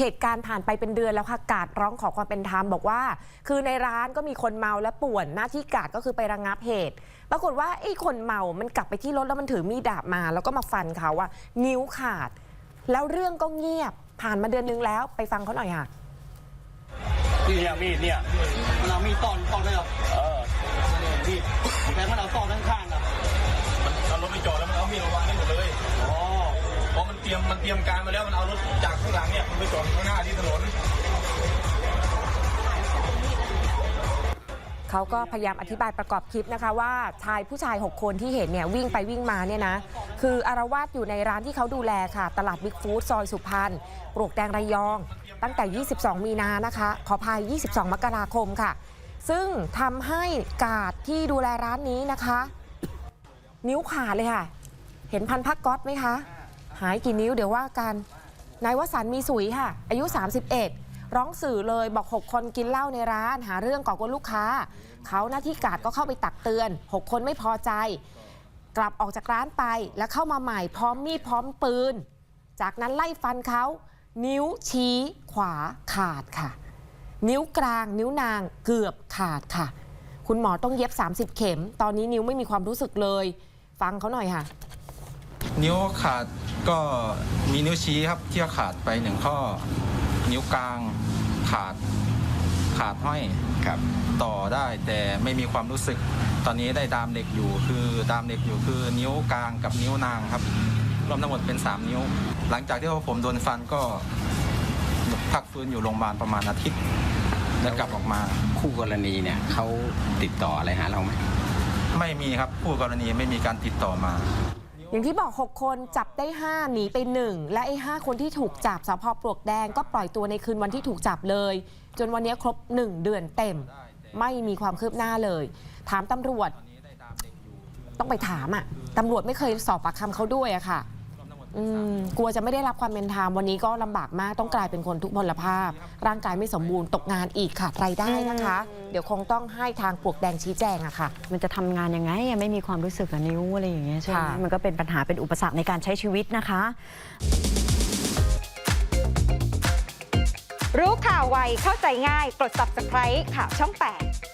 เหตุการณ์ผ่านไปเป็นเดือนแล้วค่ะกาดร้องขอความเป็นธรรมบอกว่า คือในร้านก็มีคนเมาและป่วนหน้าที่กาดก็คือไประงับเหตุ ปรากฏว่าไอ้คนเมามันกลับไปที่รถแล้วมันถือมีดดาบมา แล้วก็มาฟันเขาว่านิ้วขาด แล้วเรื่องก็เงียบผ่านมาเดือนนึงแล้วไปฟังเขาหน่อยค่ะที่เนี่ยมีดเนี่ยมันเอามีดต้อนต้อนได้หรอเออ มันเตรียมมันเตรียมการมาแล้วมันเอารถจากข้างหลังเนี่ยมันไปจอดข้างหน้าที่ถนนเขาก็พยายามอธิบายประกอบคลิปนะคะว่าชายผู้ชาย 6 คนที่เห็นเนี่ยวิ่งไปวิ่งมาเนี่ยนะ คืออารวาสอยู่ในร้านที่เขาดูแลค่ะ ตลาดบิ๊กฟู้ดซอยสุพรรณปลวกแดงระยอง ตั้งแต่ 22 มีนานะคะ ขอภัย22 มกราคมค่ะ ซึ่งทำให้กาดที่ดูแลร้านนี้นะคะ นิ้วขาดเลยค่ะ เห็นพันพักก๊อตไหมคะ หายกี่นิ้วเดี๋ยวว่ากันนายวสันต์มีสุยค่ะ อายุ 31 ร้องสื่อเลยบอก 6 คนกินเหล้าในร้าน หาเรื่องก่อกวนลูกค้า เขาหน้าที่กาดก็เข้าไปตักเตือน 6 คนไม่พอใจ กลับออกจากร้านไปแล้วเข้ามาใหม่พร้อมมีดพร้อมปืน จากนั้นไล่ฟันเขานิ้วชี้ขวาขาดค่ะ นิ้วกลาง นิ้วนางเกือบขาดค่ะ คุณหมอต้องเย็บ 30 เข็ม ตอนนี้นิ้วไม่มีความรู้สึกเลย ฟังเขาหน่อยค่ะ นิ้วขาดก็มีนิ้วชี้ครับที่ขาดไปหนึ่งข้อ นิ้วกลางขาดขาดห้อยครับ ต่อได้แต่ไม่มีความรู้สึก ตอนนี้ได้ดามเหล็กอยู่คือดามเหล็กอยู่คือนิ้วกลางกับนิ้วนางครับ รวมทั้งหมดเป็น 3 นิ้ว หลังจากที่ผมโดนฟันก็พักฟื้นอยู่โรงพยาบาลประมาณอาทิตย์แล้วกลับออกมาคู่กรณีเนี่ยเขาติดต่ออะไรหาเราไหมไม่มีครับผู้กรณีไม่มีการติดต่อมา อย่างที่บอก 6 คนจับได้ 5 หนีไป 1 และไอ้ 5 คนที่ถูกจับสพปลวกแดงก็ปล่อยตัวในคืนวันที่ถูกจับเลย จนวันนี้ครบ 1 เดือนเต็ม ไม่มีความคืบหน้าเลย ถามตำรวจ ต้องไปถามอะตำรวจไม่เคยสอบปากคำเขาด้วยอะค่ะ อืมกลัวจะไม่ได้รับความเป็นธรรมวันนี้ก็ลำบากมากต้องกลายเป็นคนทุกพลภาพ ร่างกายไม่สมบูรณ์ตกงานอีกขาดรายได้นะคะ เดี๋ยวคงต้องให้ทางปลวกแดงชี้แจงอะค่ะ มันจะทำงานยังไงอะไม่มีความรู้สึกกับนิ้วอะไรอย่างเงี้ยใช่ไหมค่ะ มันก็เป็นปัญหาเป็นอุปสรรคในการใช้ชีวิตนะคะ รู้ข่าวไวเข้าใจง่าย กด subscribe ข่าวช่อง 8